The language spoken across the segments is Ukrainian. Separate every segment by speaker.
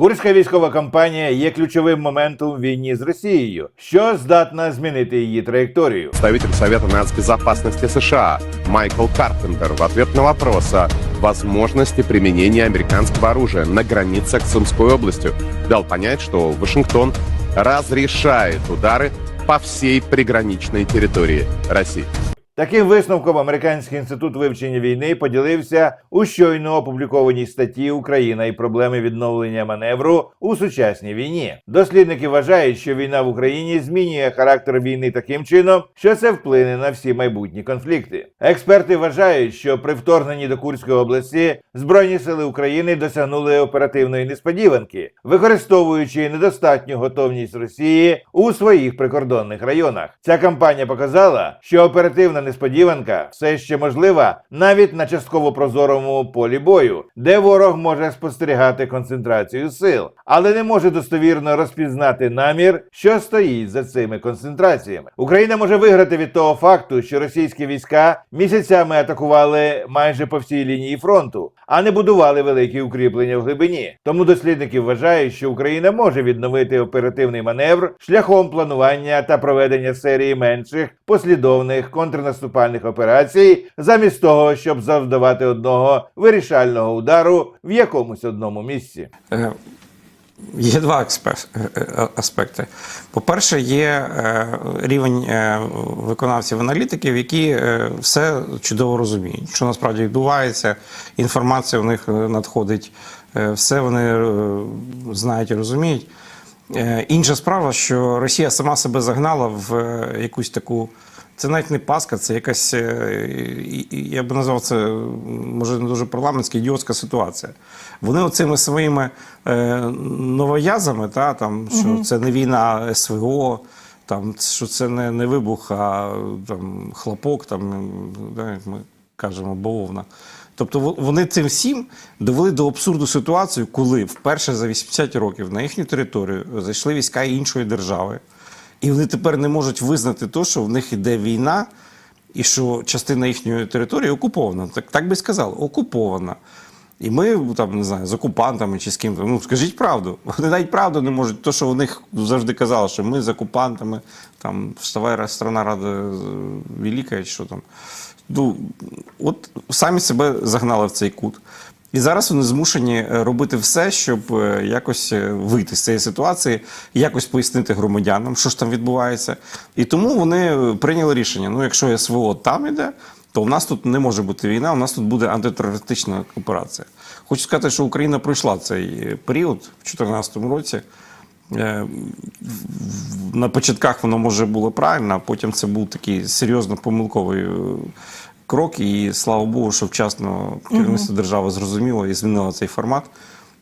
Speaker 1: Курська військова кампанія є ключовим моментом в війні з Росією, що здатна змінити її траєкторію.
Speaker 2: Представитель Совета нацбезопасности США Майкл Карпентер в ответ на вопрос о возможности применения американского оружия на границе с Сумской областью дал понять, что Вашингтон разрешает удары по всей приграничной территории России.
Speaker 1: Таким висновком Американський інститут вивчення війни поділився у щойно опублікованій статті Україна і проблеми відновлення маневру у сучасній війні. Дослідники вважають, що війна в Україні змінює характер війни таким чином, що це вплине на всі майбутні конфлікти. Експерти вважають, що при вторгненні до Курської області збройні сили України досягнули оперативної несподіванки, використовуючи недостатню готовність Росії у своїх прикордонних районах. Ця кампанія показала, що оперативна несподіванка все ще можлива навіть на частково прозорому полі бою, де ворог може спостерігати концентрацію сил, але не може достовірно розпізнати намір, що стоїть за цими концентраціями. Україна може виграти від того факту, що російські війська місяцями атакували майже по всій лінії фронту, а не будували великі укріплення в глибині. Тому дослідники вважають, що Україна може відновити оперативний маневр шляхом планування та проведення серії менших послідовних контрнаступальних операцій, замість того, щоб завдавати одного вирішального удару в якомусь одному місці.
Speaker 3: Е, Є два е, е, аспекти. По-перше, є рівень виконавців-аналітиків, які все чудово розуміють, що насправді відбувається, інформація в них надходить, все вони знають і розуміють. Інша справа, що Росія сама себе загнала в якусь таку. Це навіть не паска, це якась, е, я б назвав це, може, не дуже парламентська ідіотська ситуація. Вони оцими своїми е, новоязами, та, там, що це не війна а СВО, там, що це не, не вибух, а там, хлопок, там, да, як ми кажемо, бавовна. Тобто во- вони цим всім довели до абсурду ситуацію, коли вперше за 80 років на їхню територію зайшли війська іншої держави, і вони тепер не можуть визнати то, що в них іде війна, і що частина їхньої території окупована. Так, так би сказали, окупована. І ми там не знаю, з окупантами чи з ким то Ну скажіть правду. Вони навіть правду не можуть. То, що у них завжди казали, що ми з окупантами, там вставай страна рада е, велика, чи що там. Ну, от самі себе загнали в цей кут. І зараз вони змушені е, робити все, щоб е, якось е, вийти з цієї ситуації, якось пояснити громадянам, що ж там відбувається. І тому вони прийняли рішення: ну, якщо СВО там іде, то в нас тут не може бути війна, у нас тут буде антитерористична операція. Хочу сказати, що Україна пройшла цей період в 2014 році. На початках воно може було правильно, а потім це був такий серйозно помилковий крок. І слава Богу, що вчасно керівництво держави зрозуміло і змінило цей формат.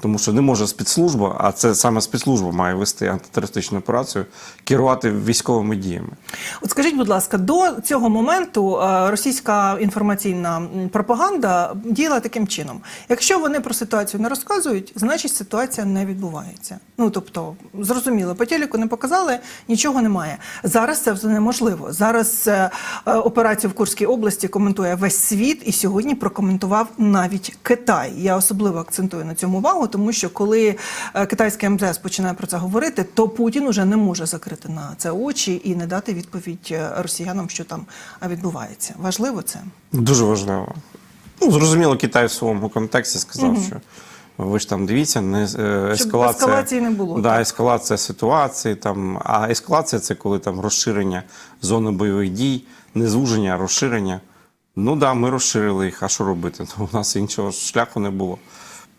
Speaker 3: Тому що не може спецслужба, а це саме спецслужба має вести антитерористичну операцію, керувати військовими діями.
Speaker 4: От скажіть, будь ласка, до цього моменту е, російська інформаційна пропаганда діяла таким чином: якщо вони про ситуацію не розказують, значить ситуація не відбувається. Ну тобто, зрозуміло, по телеку не показали, нічого немає. Зараз це вже неможливо. Зараз е, е, операцію в Курській області коментує весь світ, і сьогодні прокоментував навіть Китай. Я особливо акцентую на цьому увагу, тому що коли е, китайське МЗС починає про це говорити, то Путін уже не може закрити на це очі і не дати відповідь е, росіянам, що там відбувається. Важливо це.
Speaker 3: Дуже важливо. Ну, зрозуміло, Китай в своєму контексті сказав, що ви ж там дивіться, не е, ескалація.
Speaker 4: ескалації не було,
Speaker 3: Да, ескалація ситуації. Там, а ескалація це коли там розширення зони бойових дій, не звуження, а розширення. Ну да, ми розширили їх, а що робити? У нас іншого шляху не було.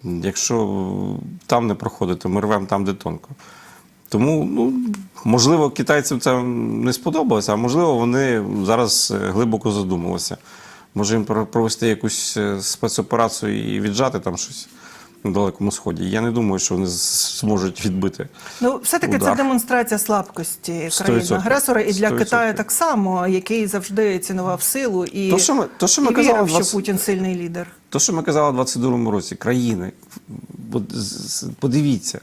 Speaker 3: Якщо там не проходити, ми рвемо там, де тонко. Тому, ну, можливо, китайцям це не сподобалося, а можливо, вони зараз е, глибоко задумалися. Може їм провести якусь е, спецоперацію і віджати там щось на Далекому Сході. Я не думаю, що вони зможуть відбити.
Speaker 4: Ну, все-таки це демонстрація слабкості країни-агресора і для
Speaker 3: Сто
Speaker 4: Китаю так само, який завжди цінував силу і,
Speaker 3: То, що ми- то, що ми казали
Speaker 4: вірив,
Speaker 3: в
Speaker 4: що Путін сильний лідер.
Speaker 3: То, що ми казали у 22-му році, країни, подивіться,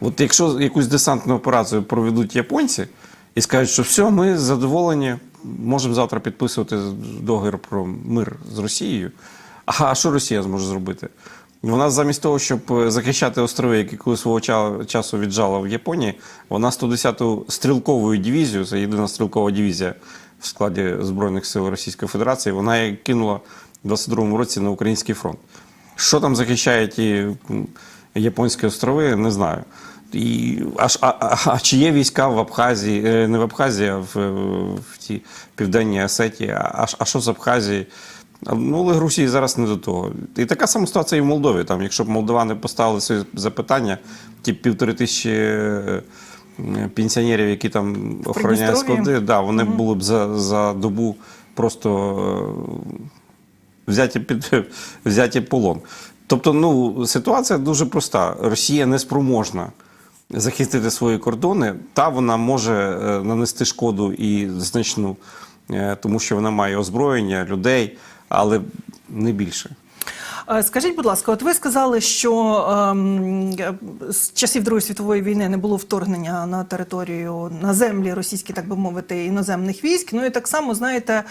Speaker 3: от якщо якусь десантну операцію проведуть японці і скажуть, що все, ми задоволені, можемо завтра підписувати договір про мир з Росією. А що Росія зможе зробити? Вона замість того, щоб е, захищати острови, які коли свого часу віджала в Японії, вона 110-ту стрілкову дивізію, це єдина стрілкова дивізія в складі Збройних сил Російської Федерації, вона її кинула в 22-му році на український фронт. Що там захищає ті японські острови, не знаю. І, а, а, а чи є війська в Абхазії, е, не в Абхазії, а в, е, в тій південній Осетії, а, а що з Абхазії? Ну, але Росії зараз не до того. І така сама ситуація і в Молдові. Там, якщо б молдовани поставили свої запитання, ті півтори тисячі е, пенсіонерів, які там охороняють склади, да, вони були б за, за добу просто е, взяті під взяті полон. Тобто, ну ситуація дуже проста. Росія не спроможна захистити свої кордони, та вона може е, нанести шкоду і значну, тому що вона має озброєння, людей, але не більше.
Speaker 4: Е, Скажіть, будь ласка, от ви сказали, що ем, з часів Другої світової війни не було вторгнення на територію на землі російські, так би мовити, іноземних військ. Ну і так само знаєте,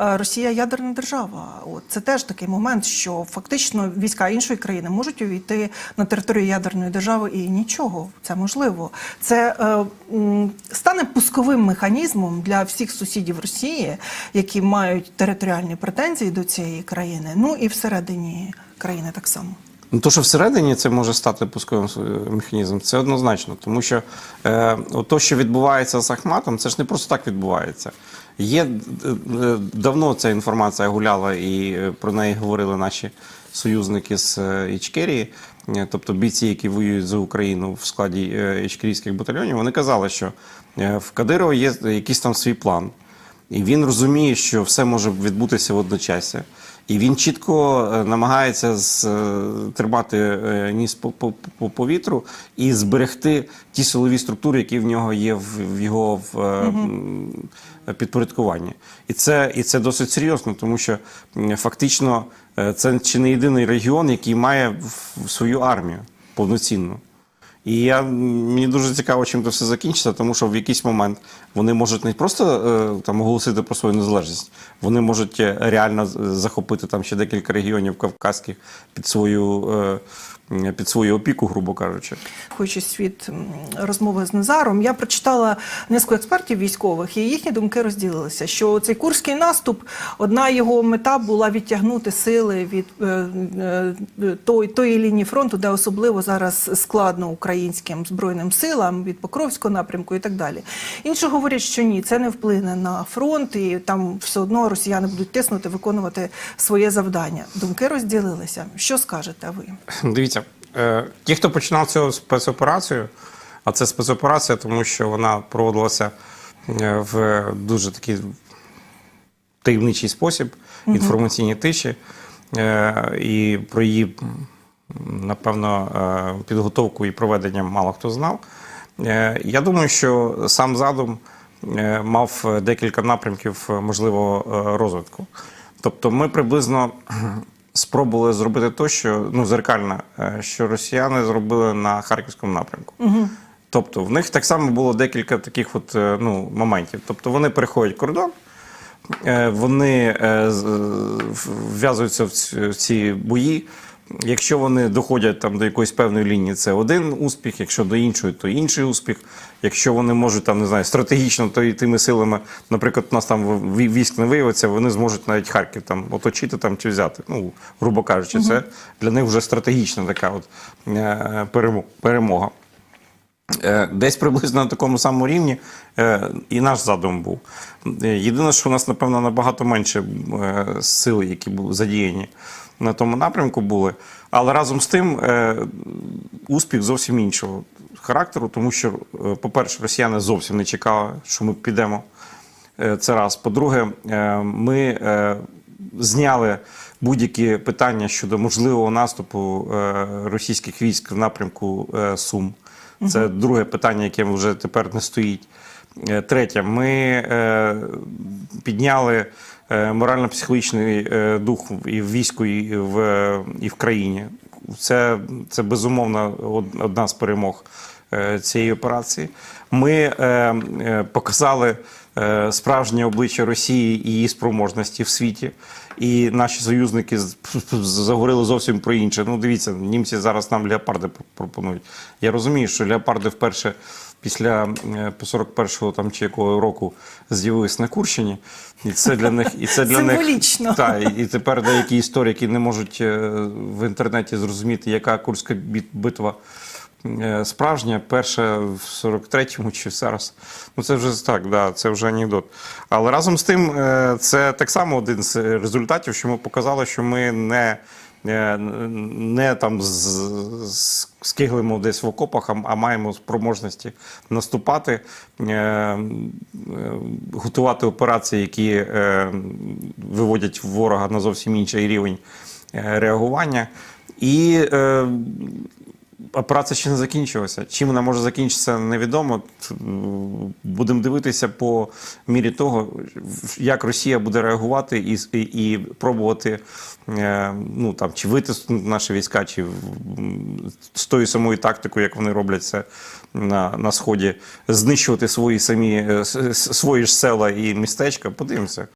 Speaker 4: е, Росія ядерна держава. От це теж такий момент, що фактично війська іншої країни можуть увійти на територію ядерної держави і нічого. Це можливо. Це е, стане пусковим механізмом для всіх сусідів Росії, які мають територіальні претензії до цієї країни. Ну і всередині країни так само.
Speaker 3: Ну, то, що всередині це може стати пусковим е, механізмом, це однозначно. Тому що е, то, що відбувається з Ахматом, це ж не просто так відбувається. Є е, е, давно ця інформація гуляла, і е, про неї говорили наші союзники з Ічкерії, тобто бійці, які воюють за Україну в складі ічкерійських батальйонів. Вони казали, що в Кадирова є якийсь там свій план. І він розуміє, що все може відбутися в одночасі. І він чітко е, намагається е, тримати е, ніс по, по, по повітру і зберегти ті силові структури, які в нього є в, в його в, м, підпорядкуванні. І це, і це досить серйозно, тому що фактично це чи не єдиний регіон, який має свою армію повноцінну. І я, мені дуже цікаво, чим це все закінчиться, тому що в якийсь момент вони можуть не просто е, там оголосити про свою незалежність, вони можуть е, реально захопити там ще декілька регіонів кавказьких під свою, е, під свою опіку, грубо кажучи.
Speaker 4: Виходячи від розмови з Назаром, я прочитала низку експертів військових, і їхні думки розділилися. Що цей курський наступ, одна його мета була відтягнути сили від е, е, той, тої лінії фронту, де особливо зараз складно українським збройним силам від Покровського напрямку і так далі. Інші говорять, що ні, це не вплине на фронт, і там все одно росіяни будуть тиснути, виконувати своє завдання. Думки розділилися. Що скажете ви?
Speaker 3: Дивіться, ті, хто починав цю спецоперацію, а це спецоперація, тому що вона проводилася е, в дуже такий таємничий спосіб, інформаційній тиші, е, і про її, напевно, е, підготовку і проведення мало хто знав. Е, Я думаю, що сам задум е, мав декілька напрямків е, можливого е, розвитку. Тобто, ми приблизно спробували зробити те, що ну зеркально, е, що росіяни зробили на харківському напрямку. Тобто, в них так само було декілька таких от е, ну, моментів. Тобто, вони переходять кордон. Е, Вони вв'язуються в ці бої. Якщо вони доходять там до якоїсь певної лінії, це один успіх. Якщо до іншої, то інший успіх. Якщо вони можуть там не знаю, стратегічно, то і тими силами, наприклад, у нас там ві- військ не виявиться, вони зможуть навіть Харків там оточити там чи взяти. Ну, грубо кажучи, це для них вже стратегічна така от е, перемога. Е, Десь приблизно на такому самому рівні е, і наш задум був. Е, Єдине, що у нас, напевно, набагато менше сил, які були задіяні на тому напрямку були. Але разом з тим успіх зовсім іншого характеру, тому що, по-перше, росіяни зовсім не чекали, що ми підемо. Це раз. По-друге, ми зняли будь-які питання щодо можливого наступу російських військ в напрямку Сум. Це друге питання, яке вже тепер не стоїть. Е, Третє, ми е, підняли е, морально-психологічний дух і в війську, і в, і в країні. це, це безумовно одна з перемог цієї операції. Ми е, е, показали е, справжнє обличчя Росії і її спроможності в світі. І наші союзники заговорили зовсім про інше. Ну, дивіться, німці зараз нам леопарди пропонують. Я розумію, що леопарди вперше після е, по 41-го там чи якого року з'явились на Курщині. І це для них, і це для
Speaker 4: Символічно.
Speaker 3: них так, і тепер деякі історики не можуть е, в інтернеті зрозуміти, яка Курська битва е, справжня, перша в 43-му чи зараз. Ну це вже так, да, це вже анекдот. Але разом з тим, е, це так само один з результатів, що ми показали, що ми не. е, Не там скиглимо десь в окопах, а, маємо спроможності наступати, готувати операції, які е, виводять ворога на зовсім інший рівень реагування. І е, операція ще не закінчилася. Чим вона може закінчитися, невідомо. Будемо дивитися по мірі того, як Росія буде реагувати і, і, і пробувати е, ну, там, чи витиснути наші війська, чи з тою самою тактикою, як вони роблять це на, на сході, знищувати свої самі е, свої ж села і містечка. Подивимося.